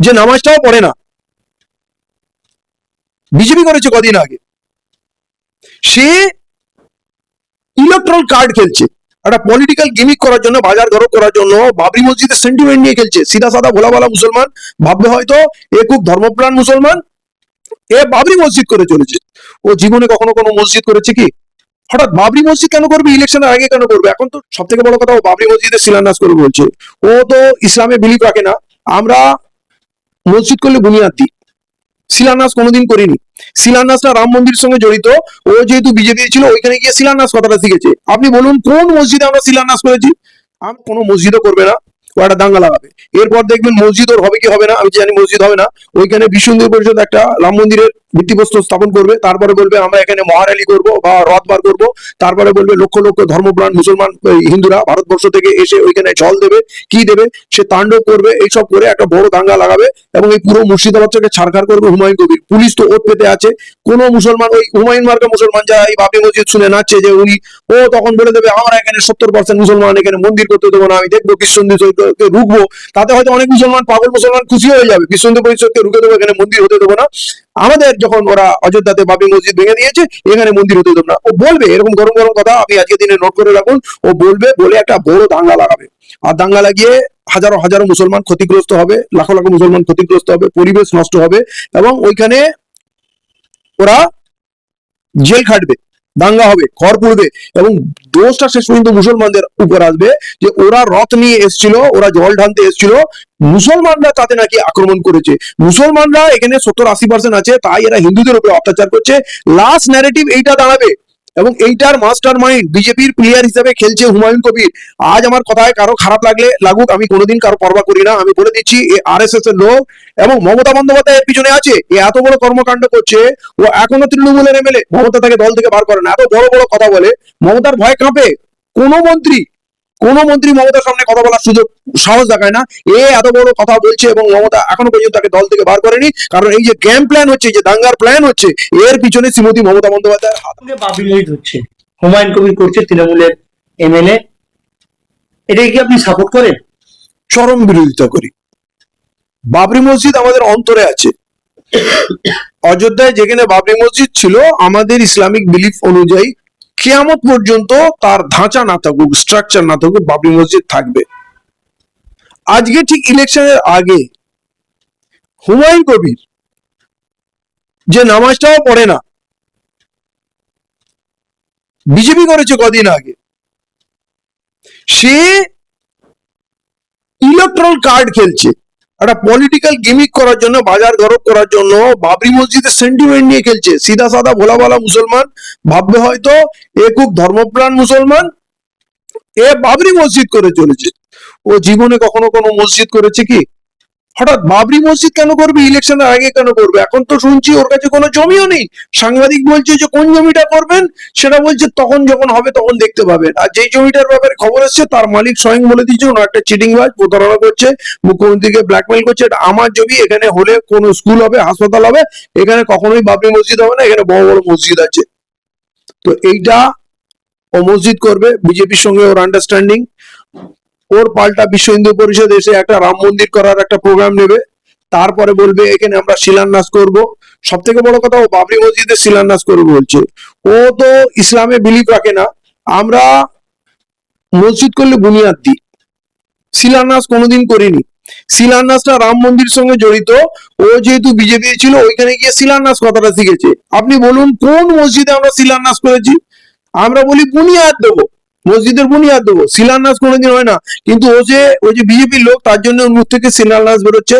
যে নামাজটাও পড়ে না। বিজেপি করেছে কদিন আগে। সে ইলেকট্রাল কার্ড খেলছে। একটা পলিটিক্যাল গিমিক করার জন্য, বাজার গরম করার জন্য, বাবরি মসজিদের সেন্টিমেন্ট নিয়ে খেলছে। সিধা সাদা ভোলা ভালা মুসলমান, ভাববে হয়তো এ খুব ধর্মপ্রাণ মুসলমান, এ বাবরি মসজিদ করে চলেছে। ও জীবনে কখনো কোনো মসজিদ করেছে কি? হঠাৎ বাবরি মসজিদ কেন করবে? ইলেকশনের আগে কেন করবে? এখন তো সব থেকে বড় কথা ও বাবরি মসজিদের শিলান্যাস করবে বলছে। ও তো ইসলামে বিলিভ রাখে না। আমরা মসজিদ করলে বুনিয়াদ। শিলান্যাস কোনোদিন করিনি। শিলান্যাসটা রাম মন্দিরের সঙ্গে জড়িত। ও যেহেতু বিজেপি ছিল, ওইখানে গিয়ে শিলান্যাস কথাটা শিখেছে। আপনি বলুন, কোন মসজিদে আমরা শিলান্যাস করেছি? আমি কোনো মসজিদও করবে না। ও একটা দাঙ্গা লাগাবে। এরপর দেখবেন মসজিদ ওর হবে কি হবে না, আমি জানি মসজিদ হবে না। ওইখানে বিশ্বন্দী পরিষদ একটা রাম মন্দিরের ভিত্তিপ্রস্তর স্থাপন করবে, তারপরে বলবে আমরা এখানে মহারালি করব বা রথ বার করব, তারপরে বলবে লক্ষ লক্ষ ধর্মপ্রাণ মুসলমান হিন্দুরা ভারতবর্ষ থেকে এসে ওইখানে জল দেবে, কি দেবে, সে তাণ্ডব করবে, এইসব করে একটা বড় দাঙ্গা লাগাবে এবং এই পুরো মুর্শিদাবাদটাকে ছাড়খাড় করবে হুমায়ুন কবির। পুলিশ তো ওত পেতে আছে। কোন মুসলমান, ওই হুমায়ুন মার্কা মুসলমান যারা এই বাবরি মসজিদ শুনে নাচছে যে উনি, ও তখন বলে দেবে, আমরা এখানে সত্তর পার্সেন্ট মুসলমান, এখানে মন্দির করতে দেবো না, আমি দেখব বিশ্বন্দী পরিষদকে রুখবো। তাতে হয়তো অনেক মুসলমান, পাগল মুসলমান খুশি হয়ে যাবে। বিশ্বন্দী পরিষদকে রুখে দেবো, এখানে মন্দির হতে দেবো না। আমাদের যখন ওরা অযোধ্যাতে বাবি মসজিদ ভেঙে দিয়েছে, এখানে মন্দির হতে দেবো না। ও বলবে, এরকম গরম গরম কথা আপনি আজকে দিনে নোট করে রাখুন, ও বলবে, বলে একটা বড় দাঙ্গা লাগাবে। আর দাঙ্গা লাগিয়ে হাজারো হাজারো মুসলমান ক্ষতিগ্রস্ত হবে, লাখো লাখো মুসলমান ক্ষতিগ্রস্ত হবে, পরিবেশ নষ্ট হবে, এবং ওইখানে ওরা জেল খাটবে। দাঙ্গা হবে খর পড়বে এবং দোষটা শেষ পর্যন্ত মুসলমানদের উপর আসবে যে ওরা রথ নিয়ে এসছিল, ওরা জল ঢালতে এসছিল, মুসলমানরা তাতে নাকি আক্রমণ করেছে। মুসলমানরা এখানে সত্তর আশি পার্সেন্ট আছে, তাই এরা হিন্দুদের উপরে অত্যাচার করছে। লাস্ট ন্যারেটিভ এইটা দাঁড়াবে। এবং এইটার মাস্টার মাইন্ড বিজেপির প্লেয়ার হিসেবে খেলছে হুমায়ুন কবির। আজ আমার কথায় কারও খারাপ লাগলে লাগুক, আমি কোনোদিন কারও পরবা করি না। আমি বলে দিচ্ছি, এ আর এস এস এর লোক এবং মমতা বন্দ্যোপাধ্যায় এর পিছনে আছে। এ এত বড় কর্মকাণ্ড করছে, ও এখনও তৃণমূলের এমএলএ মমতা তাকে দল থেকে বার করে না। এত বড় বড় কথা বলে, মমতার ভয় কাঁপে। কোন মন্ত্রী কোন মন্ত্রী মমতার সামনে কথা বলার সুযোগ সাহস দেখায় না। এ এত বড় কথা বলছে এবং মমতা এখনও পর্যন্ত তাকে দল থেকে বার করেনি। কারণ এই যে গেম প্ল্যান হচ্ছে যে দাঙ্গার প্ল্যান হচ্ছে এর পিছনে শ্রীমতী মমতা বন্দ্যোপাধ্যায়ের হাত। সঙ্গে হচ্ছে। হুমায়ুন কবির করছে তৃণমূলের এমএলএ। এটাকে কি আপনি সাপোর্ট করেন? চরম বিরোধিতা করি। বাবরি মসজিদ আমাদের অন্তরে আছে। অযোধ্যায় যেখানে বাবরি মসজিদ ছিল আমাদের ইসলামিক বিলিফ অনুযায়ী কিয়ামত পর্যন্ত তার ধাঁচা না থাকুক স্ট্রাকচার না থাকুক, বাবরি মসজিদ থাকবে। আজকে ঠিক ইলেকশনের আগে হুমায়ুন কবির যে নামাজটাও পড়ে না, বিজেপি করেছে কদিন আগে, সে ইলেকট্রাল কার্ড খেলছে। একটা পলিটিক্যাল গিমিক করার জন্য, বাজার গরম করার জন্য, বাবরি মসজিদের সেন্টিমেন্ট নিয়ে খেলছে। সিধা সাদা ভোলা ভালা মুসলমান, ভাববে হয়তো এ খুব ধর্মপ্রাণ মুসলমান, এ বাবরি মসজিদ করে চলেছে। ও জীবনে কখনো কোনো মসজিদ করেছে কি? হঠাৎ বাবরি মসজিদ কেন করবে? ইলেকশনের আগে কেন করবে? এখন তো শুনছি ওর কাছে কোনো জমিও নেই। সাংবাদিক বলছে যে, কোন জমিটা করবেন? সেটা বলছে, তখন যখন হবে তখন দেখতে পাবেন। আর যেই জমিটার ব্যাপারে খবর এসছে, তার মালিক স্বয়ং বলে দিয়েছে, ওনার একটা চিটিং বাজ, প্রতারণা করছে, মুখ্যমন্ত্রীকে ব্ল্যাকমেল করছে। এটা আমার জমি, এখানে হলে কোন স্কুল হবে, হাসপাতাল হবে, এখানে কখনোই বাবরি মসজিদ হবে না, এখানে বড় বড় মসজিদ আছে। তো এইটা ও মসজিদ করবে, বিজেপির সঙ্গে ওর আন্ডারস্ট্যান্ডিং ওর পাল্টা বিশ্ব হিন্দু পরিষদ এসে একটা রাম মন্দির করার একটা প্রোগ্রাম নেবে। তারপরে বলবে, এখানে আমরা শিলান্যাস করব। সব থেকে বড় কথা, ও বাবরি মসজিদে শিলান্যাস করবে বলছে। ও তো ইসলামে বিলিভ রাখে না। আমরা মসজিদ করলে বুনিয়াদ দিই। শিলান্যাস কোনোদিন করিনি। শিলান্যাসটা রাম মন্দির সঙ্গে জড়িত। ও যেহেতু বিজেপি ছিল, ওইখানে গিয়ে শিলান্যাস কথাটা শিখেছে। আপনি বলুন, কোন মসজিদে আমরা শিলান্যাস করেছি? আমরা বলি, বুনিয়াদ দেবো। মসজিদের বুনিয়াদ দেবো। শিলান্যাস কোনোদিন হয় না। কিন্তু ও যে ওই যে বিজেপির লোক, তার জন্য মুখ থেকে শিলান্যাস বেরোচ্ছে।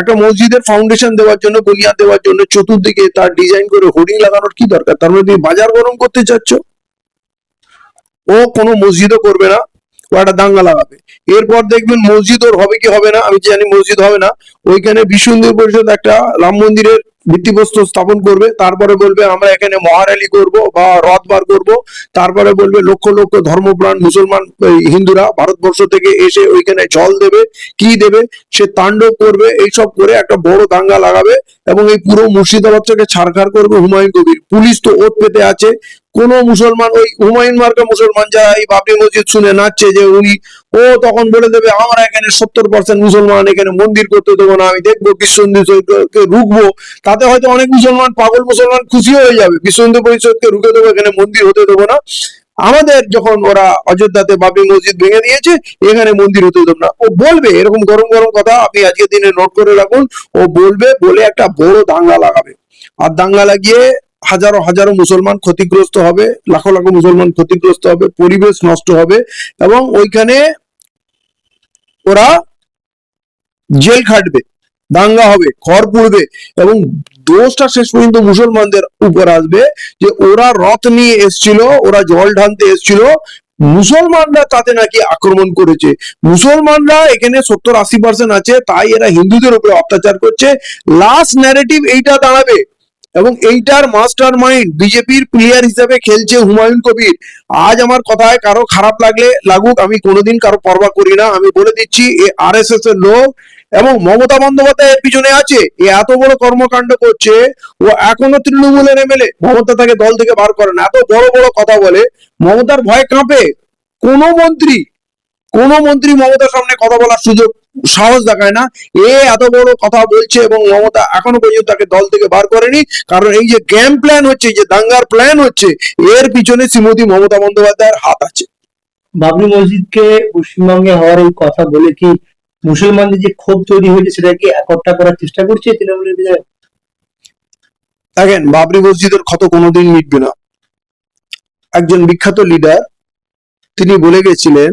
একটা মসজিদের ফাউন্ডেশন দেওয়ার জন্য, বুনিয়াদ দেওয়ার জন্য, চতুর্দিকে তার ডিজাইন করে হোর্ডিং লাগানোর কি দরকার? তার মধ্যে তুমি বাজার গরম করতে চাচ্ছ? ও কোনো মসজিদও করবে না। ও একটা দাঙ্গা লাগাবে। এরপর দেখবেন মসজিদ ওর হবে কি হবে না? আমি জানি মসজিদ হবে না। ওইখানে বিশ্ব হিন্দু পরিষদ একটা রাম মন্দিরের ভিত্তিপ্রস্তর স্থাপন করবে, তারপরে বলবে আমরা এখানে মহারালি করব বা রথ বার করব, তারপরে বলবে লক্ষ লক্ষ ধর্মপ্রাণ মুসলমান হিন্দুরা ভারতবর্ষ থেকে এসে ওইখানে জল দেবে, কি দেবে, সে তাণ্ডব করবে, এইসব করে একটা বড় দাঙ্গা লাগাবে এবং এই পুরো মুর্শিদাবাদ থেকে ছাড়খাড় করবে হুমায়ুন কবির। পুলিশ তো ওত পেতে আছে কোন মুসলমান ওই হুমায়ুন মার্কা মুসলমান যারা এই বাবরি মসজিদ শুনে নাচছে যে উনি, ও তখন বলে দেবে, আমরা এখানে সত্তর পার্সেন্ট মুসলমান, এখানে মন্দির করতে দেবো না, আমি দেখব বিশ্ব হিন্দু পরিষদকে রুখবো। তাতে হয়তো অনেক মুসলমান, পাগল মুসলমান খুশি হয়ে যাবে বিশ্বহিন্দু পরিষদকে রুখে দেবো, এখানে মন্দির হতে দেবো না। আমাদের যখন ওরা অযোধ্যাতে বাবরি মসজিদ ভেঙে দিয়েছে, এখানে মন্দির হতে দেবো না। ও বলবে, এরকম গরম গরম কথা আপনি আজকের দিনে নোট করে রাখুন, ও বলবে, বলে একটা বড় দাঙ্গা লাগাবে। আর দাঙ্গা লাগিয়ে হাজারো হাজারো মুসলমান ক্ষতিগ্রস্ত হবে, লাখো লাখো মুসলমান ক্ষতিগ্রস্ত হবে, পরিবেশ নষ্ট হবে এবং ওইখানে ওরা জেল খাটবে, দাঙ্গা হবে, খড় পুড়বে এবং দোষটা শেষ পর্যন্ত মুসলমানদের উপর আসবে যে ওরা রথ নিয়ে এসছিল, ওরা জল ঢালতে এসছিল, মুসলমানরা তাতে নাকি আক্রমণ করেছে। মুসলমানরা এখানে সত্তর আশি পার্সেন্ট আছে, তাই এরা হিন্দুদের উপরে অত্যাচার করছে। লাস্ট ন্যারেটিভ এইটা দাঁড়াবে। এবং এইটার মাস্টার মাইন্ড বিজেপির প্লেয়ার হিসেবে খেলছে হুমায়ুন কবির। আজ আমার কথায় কারও খারাপ লাগলে লাগুক, আমি কোনোদিন কারও পরবা করি না। আমি বলে দিচ্ছি, এ আর এস এস এর লোক এবং মমতা বন্দ্যোপাধ্যায় এর পিছনে আছে। এ এত বড় কর্মকাণ্ড করছে, ও এখনও তৃণমূলের এমএলএ। মমতা তাকে দল থেকে বার করে না। এত বড় বড় কথা বলে, মমতার ভয় কাঁপে। কোন মন্ত্রী কোন মন্ত্রী মমতার সামনে কথা বলার সুযোগ সাহস দেখায় না। এ এত বড় কথা বলছে এবং মমতা এখনও পর্যন্ত তাকে দল থেকে বার করেনি। কারণ এই যে গেম প্ল্যান হচ্ছে এই যে দাঙ্গার প্ল্যান হচ্ছে এর পিছনে শ্রীমতী মমতা বন্দ্যোপাধ্যায়ের হাত আছে। বাবরি মসজিদকে পশ্চিমবঙ্গে হওয়ার এই কথা বলে কি মুসলমানদের যে ক্ষোভ তৈরি হয়েছে সেটাকে একট্টা করার চেষ্টা করছে তৃণমূলের বিধায়ক? দেখেন বাবরি মসজিদের ক্ষত কোনোদিন মিটবে না। একজন বিখ্যাত লিডার তিনি বলে গেছিলেন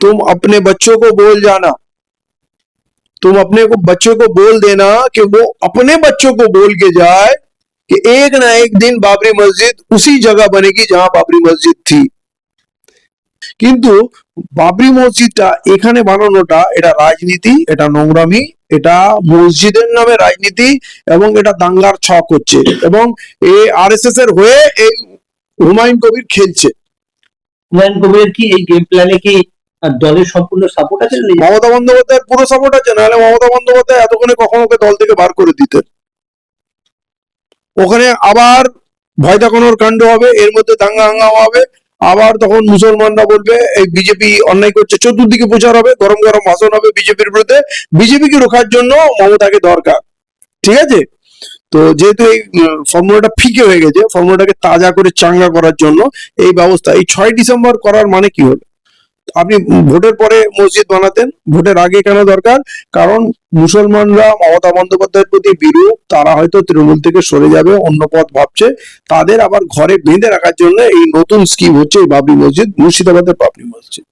तुम अपने बच्चों को बोल जाना तुम अपने को बच्चों को बोल देना कि वो अपने बच्चों को बोल के जाए कि एक ना एक दिन बाबरी मस्जिद उसी जगह बनेगी जहां बाबरी मस्जिद थी কিন্তু বাবরি মসজিদটা এখানে বানানোটা এটা রাজনীতি এটা নোংরামি এটা মসজিদের নামে রাজনীতি এবং এটা দাঙ্গার ছক হচ্ছে এবং এই আর এর হয়ে এই হুমায়ুন কবির খেলছে হুমায়ুন কবিরের কি এই গেম প্ল্যানে কি আহ, দলের সম্পূর্ণ সাপোর্ট আছে? মমতা বন্দ্যোপাধ্যায়ের পুরো সাপোর্ট আছে, নাহলে মমতা বন্দ্যোপাধ্যায় এতক্ষণে কখনো ওকে দল থেকে বার করে দিতেন। ওখানে আবার ভয় দেখানোর কাণ্ড হবে, এর মধ্যে দাঙ্গা হাঙ্গামা হবে, আবার তখন মুসলমানরা বলবে, এই বিজেপি অন্যায় করছে, চতুর্দিকে প্রচার হবে, গরম গরম ভাষণ হবে বিজেপির বিরুদ্ধে, বিজেপিকে রোখার জন্য মমতাকে দরকার, ঠিক আছে? তো যেহেতু এই ফর্মুলাটা ফিকে হয়ে গেছে, ফর্মুলাটাকে তাজা করে চাঙ্গা করার জন্য এই ব্যবস্থা, এই ছয় ডিসেম্বর করার মানে কি হলো? আপনি ভোটের পরে মসজিদ বানাতেন, ভোটের আগে কেন দরকার? কারণ মুসলমানরা মমতা বন্দ্যোপাধ্যায়ের প্রতি বিরূপ, তারা হয়তো তৃণমূল থেকে সরে যাবে, অন্য পথ ভাবছে। তাদের আবার ঘরে বেঁধে রাখার জন্য এই নতুন স্কিম হচ্ছে এই বাবরি মসজিদ, মুর্শিদাবাদের বাবরি মসজিদ।